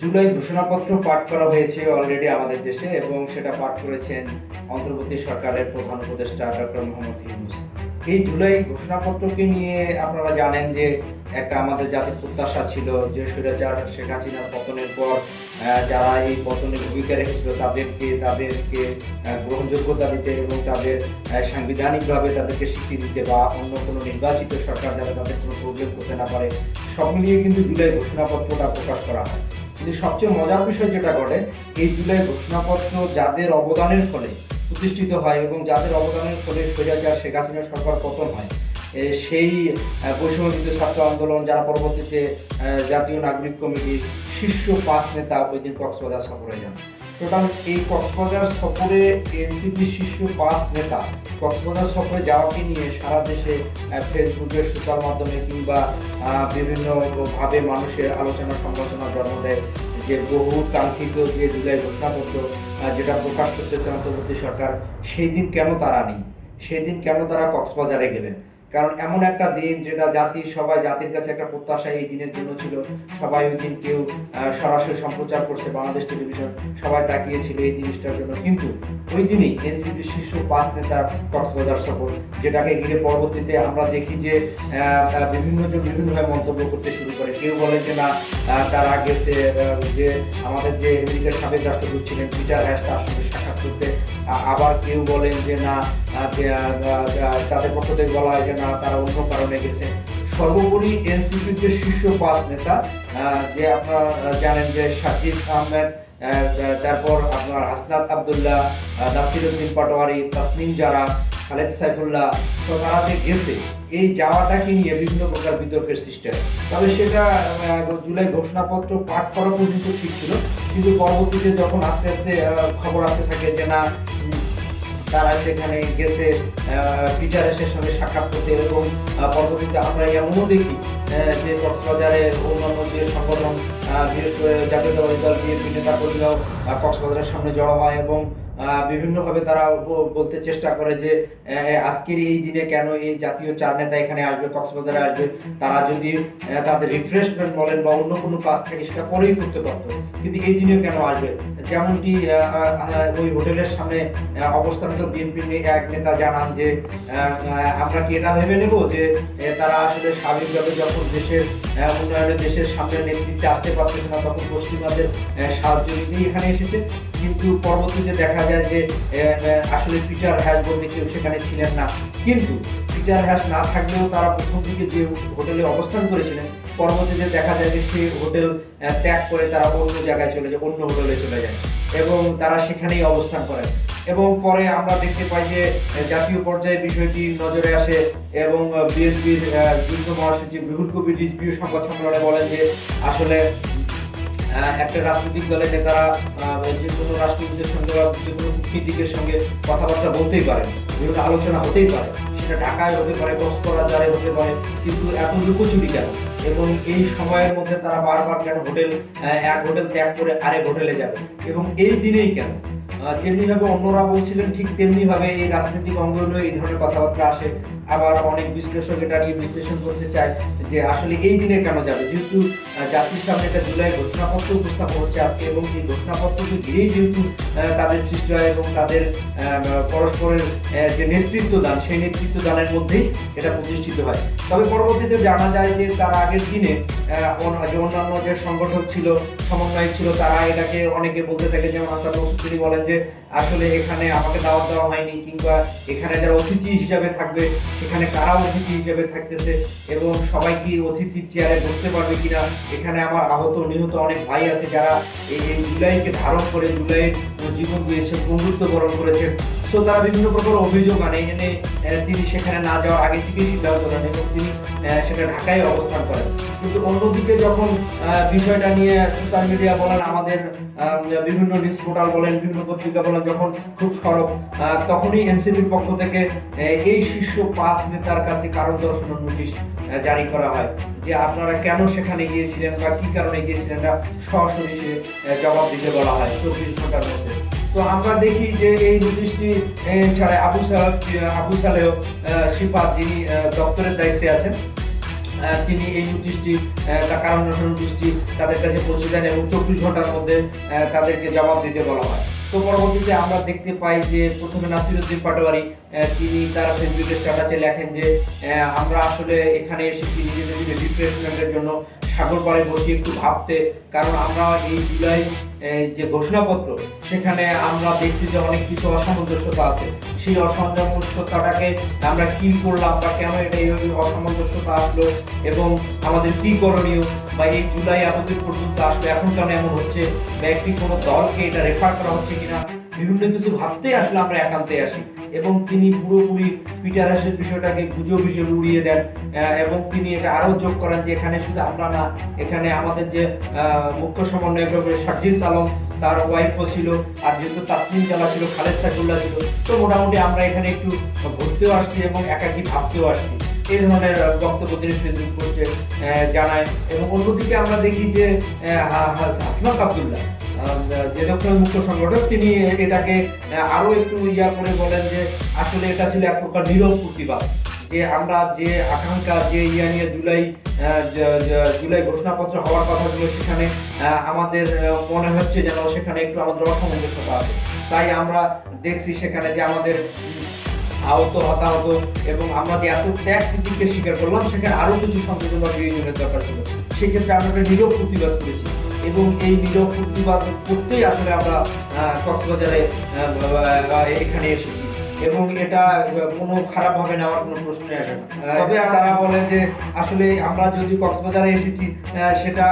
জুলাই ঘোষণাপত্র পাঠ করা হয়েছে অলরেডি আমাদের দেশে এবং সেটা পাঠ করেছেন অন্তর্বর্তী সরকারের প্রধান উপদেষ্টা ডক্টর মোহাম্মদ ইউনুস। এই জুলাই ঘোষণাপত্রকে নিয়ে আপনারা জানেন যে একটা আমাদের জাতির প্রত্যাশা ছিল যে স্বৈরাচার শেখ হাসিনার পতনের পর যারা এই পতনের ভূমিকা রেখেছিল তাদেরকে তাদেরকে গ্রহণযোগ্যতা দিতে এবং তাদের সাংবিধানিকভাবে তাদেরকে স্বীকৃতি দিতে বা অন্য কোনো নির্বাচিত সরকার যারা তাদের কোনো প্রবলেম করতে না পারে, সব মিলিয়ে কিন্তু জুলাই ঘোষণাপত্রটা প্রকাশ করা হয়। কিন্তু সবচেয়ে মজার বিষয় যেটা ঘটে, এই জুলাই ঘোষণাপত্র যাদের অবদানের ফলে প্রতিষ্ঠিত হয় এবং যাদের অবদানের ফলে স্বৈরাচার শেখ হাসিনা সরকার পতন হয় সেই বৈষম্যবিরোধী ছাত্র আন্দোলন যারা পরবর্তীতে জাতীয় নাগরিক কমিটির শীর্ষ পাঁচ নেতা ওই দিন কক্সবাজার সফরে যান। টোটাল এই কক্সবাজার সফরে এনসিপি শীর্ষ পাঁচ নেতা কক্সবাজার সফরে যাওয়াকে নিয়ে সারা দেশে ফেসবুকের ফেসবুকে সোশ্যাল মাধ্যমে কিংবা আহ, বিভিন্ন ভাবে মানুষের আলোচনা সমালোচনা জন্ম দেয় যে বহু কাঙ্ক্ষিত যে জুলাই ঘোষণাপত্র যেটা প্রকাশ করতেছে অন্তর্বর্তী সরকার সেই দিন কেন তারা নেই? সেই দিন কেন তারা কক্সবাজারে গেলেন? কারণ এমন একটা দিন যেটা জাতির সবাই জাতির কাছে একটা প্রত্যাশা এই দিনের জন্য ছিল। সবাই ওই দিন কেউ সরাসরি সম্প্রচার করছে বাংলাদেশ টেলিভিশন। সবাই তাকিয়েছিল এই জিনিসটার জন্য। কিন্তু ওই দিনই এনসিপি শীর্ষ পাঁচ নেতা কক্সবাজার সফর, যেটাকে ঘিরে পরবর্তীতে আমরা দেখি যে বিভিন্ন জন বিভিন্নভাবে মন্তব্য করতে শুরু করে। কেউ বলে যে না তারা গেছে যে আমাদের যে আমেরিকার সাবেক রাষ্ট্রদূত ছিলেন পিটার হ্যাশ তার সঙ্গে করতে আবার কেউ বলেন যে না তাদের পক্ষ থেকে বলা হয় যে না তারা অন্য কারণে গেছে। সর্বোপরি এনসিপির যে শীর্ষ পাঁচ নেতা যে আপনারা জানেন যে শাকিব আহমেদ আহ, আহ, তারপর আপনার হাসনাত আবদুল্লাহ নাসির উদ্দিন পাটোয়ারি তাসনিম জারা খালেদ সাইফুল্লাহ তো গেছে। এই যাওয়াটাকে নিয়ে বিভিন্ন প্রকার বিতর্কের সৃষ্টি হয়। তবে সেটা জুলাই ঘোষণাপত্র পাঠ করা পর্যন্ত ঠিক ছিল। কিন্তু পরবর্তীতে যখন আস্তে আস্তে খবর আসতে থাকে যে না তারা সেখানে গেছে টিচারের সঙ্গে সাক্ষাৎ করতে এবং পরবর্তীতে আমরা এমনও দেখি যে কক্সবাজারের অন্যান্য যে বিশেষ করে জাতীয়তাবাদী দল বিএনপি নেতা কর্মীরাও কক্সবাজারের সামনে জড়ো হয় এবং বিভিন্নভাবে তারা বলতে চেষ্টা করে যে আজকের এই দিনে কেন এই জাতীয় চার নেতা এখানে আসবে কক্সবাজারে আসবে? তারা যদি তাদের রিফ্রেশমেন্ট বলেন বা অন্য কোনো কাজ থাকে সেটা পরেই করতে পারতো। কিন্তু এই দিনেও কেন আসবে? যেমনটি ওই হোটেলের সামনে আহ, অবস্থানরত বিএনপি এক নেতা জানান যে আমরা কি এটা ভেবে নেব যে তারা আসলে স্বাভাবিকভাবে যখন দেশের আহ, উন্নয়নে দেশের সামনে নেতৃত্বে আসতে পারতেছে না তখন পশ্চিমাদের সাহায্য নিতেই এখানে এসেছে। কিন্তু পরবর্তীতে দেখা যায় যে আসলে পিটার হ্যাশ বলতে কেউ সেখানে ছিলেন না। কিন্তু পিটার হ্যাশ না থাকলেও তারা প্রথম দিকে যে হোটেলে অবস্থান করেছিলেন পরবর্তীতে দেখা যায় যে সেই হোটেল ত্যাগ করে তারা অন্য জায়গায় চলে যায় অন্য হোটেলে চলে যায়। এবং তারা সেখানেই অবস্থান করেন। এবং পরে আমরা দেখতে পাই যে, জাতীয় পর্যায়ে বিষয়টি নজরে আসে এবং বিএনপির যুদ্ধ মহাসচিব রুহুল কবির রিজভিউ সংবাদ সম্মেলনে বলেন যে, আসলে একটা রাজনৈতিক দলের নেতারা যে কোনো রাজনীতিদের সঙ্গে বা যে কোনো কূটনীতিকের সঙ্গে কথাবার্তা বলতেই পারে বিভিন্ন আলোচনা হতেই পারে, সেটা ঢাকায় হতে পারে, কক্সবাজারে হতে পারে, কিন্তু এত লুকোচুরি কেন? এবং এই সময়ের মধ্যে তারা বারবার কেন হোটেল এক হোটেল ত্যাগ করে আরেক হোটেলে যাবে? এবং এই দিনেই কেন? যেমনি ভাবে অন্যরা বলছিলেন, ঠিক তেমনি ভাবে এই রাজনৈতিক অঙ্গনেও এই ধরনের কথাবার্তা আসে। আবার অনেক বিশ্লেষক এটা নিয়ে বিশ্লেষণ করতে চায় যে আসলে এই দিনে কেন যাবে? যেহেতু জাতির সামনে একটা জুলাই ঘোষণাপত্র উপস্থাপন হচ্ছে আজকে এবং এই ঘোষণাপত্রকে ঘিরেই যেহেতু তাদের সৃষ্টি হয় এবং তাদের পরস্পরের যে নেতৃত্ব দান সেই নেতৃত্ব দানের মধ্যেই এটা প্রতিষ্ঠিত হয়। তবে পরবর্তীতে জানা যায় যে তার আগের দিনে যে অন্যান্য যে সংগঠক ছিল সমন্বয় ছিল, তারা এটাকে অনেকে বলতে থাকে যেমন আসাদ তিনি বলেন যে আসলে এখানে আমাকে দাওয়াত দেওয়া হয়নি কিংবা এখানে যারা অতিথি হিসাবে থাকবে সেখানে কারা অতিথি হিসাবে থাকতেছে এবং সবাই কি অতিথির চেয়ারে বসতে পারবে কিনা, এখানে আমার আহত নিহত অনেক ভাই আছে যারা এই এই জুলাইকে ধারণ করে, জুলাইয়ের জীবন দিয়েছে, বন্ধুত্ব বরণ করেছে। তো তারা বিভিন্ন প্রকার অভিযোগ আনে এনে আহ, তিনি সেখানে না যাওয়ার আগে থেকেই সিদ্ধান্ত নেন এবং তিনি সেটা ঢাকায় অবস্থান করেন। কিন্তু অন্যদিকে যখন বিষয়টা নিয়ে সোশ্যাল মিডিয়া বলেন আমাদের বিভিন্ন নিউজ পোর্টাল বলেন বিভিন্ন পত্রিকা বলেন যখন খুব সরব তখনই এনসিপির পক্ষ থেকে এই শীর্ষ পাঁচ নেতার কাছে কারণ দর্শনের নোটিশ জারি করা হয় যে আপনারা কেন সেখানে গিয়েছিলেন বা কি কারণে গিয়েছিলেন? সরাসরি জবাব দিতে বলা হয়। চব্বিশ ঘণ্টার মধ্যে। তো আমরা দেখি যে এই নোটিশটি ছাড়া আবু সাল আবু সালেহ সিফাত যিনি দপ্তরের দায়িত্বে আছেন তিনি এই নোটিশটি কারণ নোটিশটি তাদের কাছে পৌঁছে দেন এবং চব্বিশ ঘণ্টার মধ্যে তাদেরকে জবাব দিতে বলা হয়। তো পরবর্তীতে আমরা দেখতে পাই যে প্রথমে নাসিরুদ্দিন পাটোয়ারি তিনি তার ফেসবুকের স্ট্যাটাসে লেখেন যে আমরা আসলে এখানে এসেছি নিজেদের রিফ্রেশমেন্টের জন্য সাগর পাড়ে বসে একটু ভাবতে, কারণ আমরা এই জুলাই যে ঘোষণাপত্র, সেখানে আমরা দেখছি যে অনেক কিছু অসামঞ্জস্যতা আছে। সেই অসামঞ্জস্যতাটাকে আমরা কি করলাম বা কেন এটা এইভাবে অসামঞ্জস্যতা আসলো এবং আমাদের কি করণীয় বা এই জুলাই এতদিন পর্যন্ত আসলো, এখন কেন এমন হচ্ছে বা একটি কোনো দলকে এটা রেফার করা হচ্ছে কিনা, বিভিন্ন কিছু ভাবতেই আসলে আমরা একান্তে আসি। এবং তিনি পুরোপুরি পিটার হাসের বিষয়টাকে গুজব হিসেবে উড়িয়ে দেন এবং তিনি এটা আরও যোগ করেন যে এখানে শুধু আমরা না এখানে আমাদের যে মুখ্য সমন্বয়ক সার্জিস আলম তার ওয়াইফও ছিল আর যেহেতু তাসলিম জালা ছিল খালেদ সাইফুল্লাহ ছিল তো মোটামুটি আমরা এখানে একটু ঘুরতেও আসছি এবং একাকি ভাবতেও আসছি। এই ধরনের বক্তব্য তিনি ফেসবুক আহ, জানায় এবং অন্যদিকে আমরা দেখি যে হাসনাত আবদুল্লাহ। যে দক্ষিণ মুখ্য সংগঠক তিনি এটাকে আহ, আরও একটু ইয়া করে বলেন যে আসলে এটা ছিল এক প্রকার নীরব প্রতিবাদ। যে আমরা যে আকাঙ্ক্ষা যে ইয়া নিয়ে জুলাই জুলাই ঘোষণাপত্র হওয়ার কথা ছিল সেখানে আমাদের মনে হচ্ছে যেন সেখানে একটু আমাদের অসামঞ্জস্যতা আছে। তাই আমরা দেখছি সেখানে যে আমাদের আহত হতাহত এবং আমরা যে এত ত্যাগ প্রতীককে স্বীকার করলাম সেখানে আরও কিছু সংযোজন বা বিয়োজনের দরকার ছিল। সেক্ষেত্রে আমরা একটা নীরব প্রতিবাদ করেছি। এবং এই নীরব প্রতিবাদ করতেই আসলে আমরা কক্সবাজারে এখানে এসেছি। এবং এটা কোনো খারাপ ভাবে নেওয়ার কোনো প্রশ্নই আসে না। তবে তারা বলে যে, আসলে আমরা যদি কক্সবাজারে এসেছি সেটা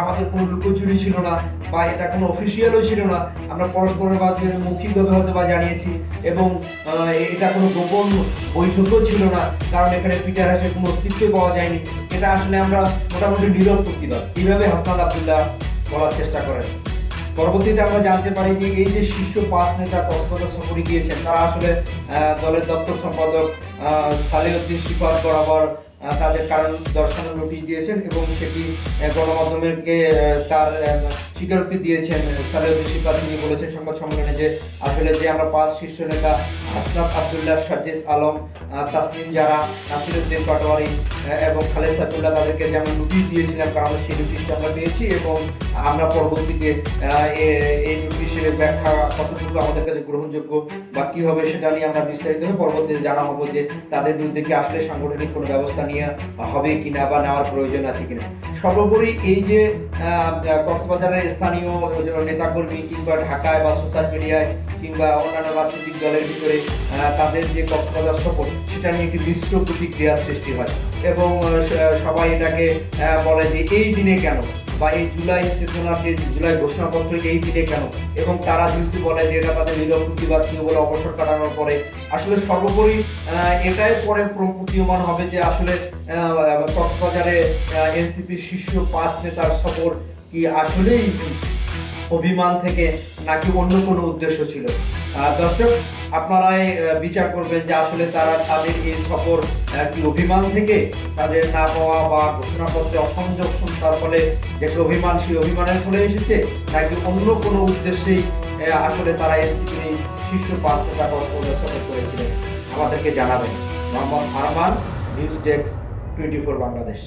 আমাদের কোনো লুকোচুরি ছিল না বা এটা কোনো অফিসিয়ালও ছিল না। আমরা পরস্পরের মাঝে মৌখিকভাবে হয়তো বা জানিয়েছি এবং এটা কোনো গোপন বৈঠকও ছিল না, কারণ এখানে পিটার হাসের কোনো অস্তিত্ব পাওয়া যায়নি। এটা আসলে আমরা মোটামুটি নীরব প্রতিবাদ। এইভাবে হাসনাদ আবদুল্লাহ বলার চেষ্টা করেন পরবর্তীতে আমরা জানতে পারি যে এই যে শীর্ষ পাঁচ নেতা কক্সবাজার সফরে গিয়েছেন তারা আসলে দলের দপ্তর সম্পাদক আহ, সালেউদ্দিন বরাবর তাদের কারণ দর্শানোর নোটিশ দিয়েছেন এবং সেটি গণমাধ্যমেরকে তার স্বীকারোক্তি দিয়েছেন সালেউদ্দিন সিফাত তিনি বলেছেন সংবাদ সম্মেলনে যে আসলে যে আমরা পাঁচ শীর্ষ নেতা আসনাদ আবদুল্লাহ সাজিস আলম আহ, তাসনিম জারা নাসিরুদ্দিন পাটোয়ারি এবং খালেদ সাইফুল্লাহ তাদেরকে যে আমরা নোটিশ দিয়েছিলাম কারণ সেই নোটিশটা আমরা পেয়েছি এবং আমরা পরবর্তীতে এই নোটিশের ব্যাখ্যা কতটুকু আমাদের কাছে গ্রহণযোগ্য বা কি হবে সেটা নিয়ে আমরা বিস্তারিতভাবে পরবর্তীতে জানা হব যে তাদের বিরুদ্ধে কি আসলে সাংগঠনিক কোনো ব্যবস্থা নিয়ে হবে কিনা বা নেওয়ার প্রয়োজন আছে কিনা। সর্বোপরি এই যে কক্সবাজারের স্থানীয় নেতাকর্মী কিংবা ঢাকায় বা সোশ্যাল মিডিয়ায় কিংবা অন্যান্য রাজনৈতিক দলের ভিতরে তাদের যে কক্সবাজার সফর সেটা নিয়ে একটি মিশ্র প্রতিক্রিয়া সৃষ্টি হয় এবং সবাই এটাকে বলে যে এই দিনে কেন? বা এই জুলাই যে জুলাই ঘোষণাপত্র এই দিনে কেন? এবং তারা যেহেতু বলে যে এটা তাদের নীরব প্রতিবাদ ছিল বলে অবসর কাটানোর পরে। আসলে সর্বোপরি এটাই পরে প্রতীয়মান হবে যে আসলে কক্সবাজারে এনসিপির শীর্ষ পাঁচ নেতার সফর কি আসলেই অভিমান থেকে নাকি অন্য কোনো উদ্দেশ্য ছিল? দর্শক, আপনারাই বিচার করবেন যে আসলে তারা তাদের এই সফর কি অভিমান থেকে তাদের না পাওয়া বা ঘোষণাপত্রে অসংযোগ তার ফলে যে অভিমান, সেই অভিমানের ফলে এসেছে, নাকি অন্য কোনো উদ্দেশ্যেই আসলে তারা এই শীর্ষ পাঁচ নেতা কক্সবাজার সফর করেছিলেন? আমাদেরকে জানাবেন। Mohammad Arman, news desk, twenty four Bangladesh.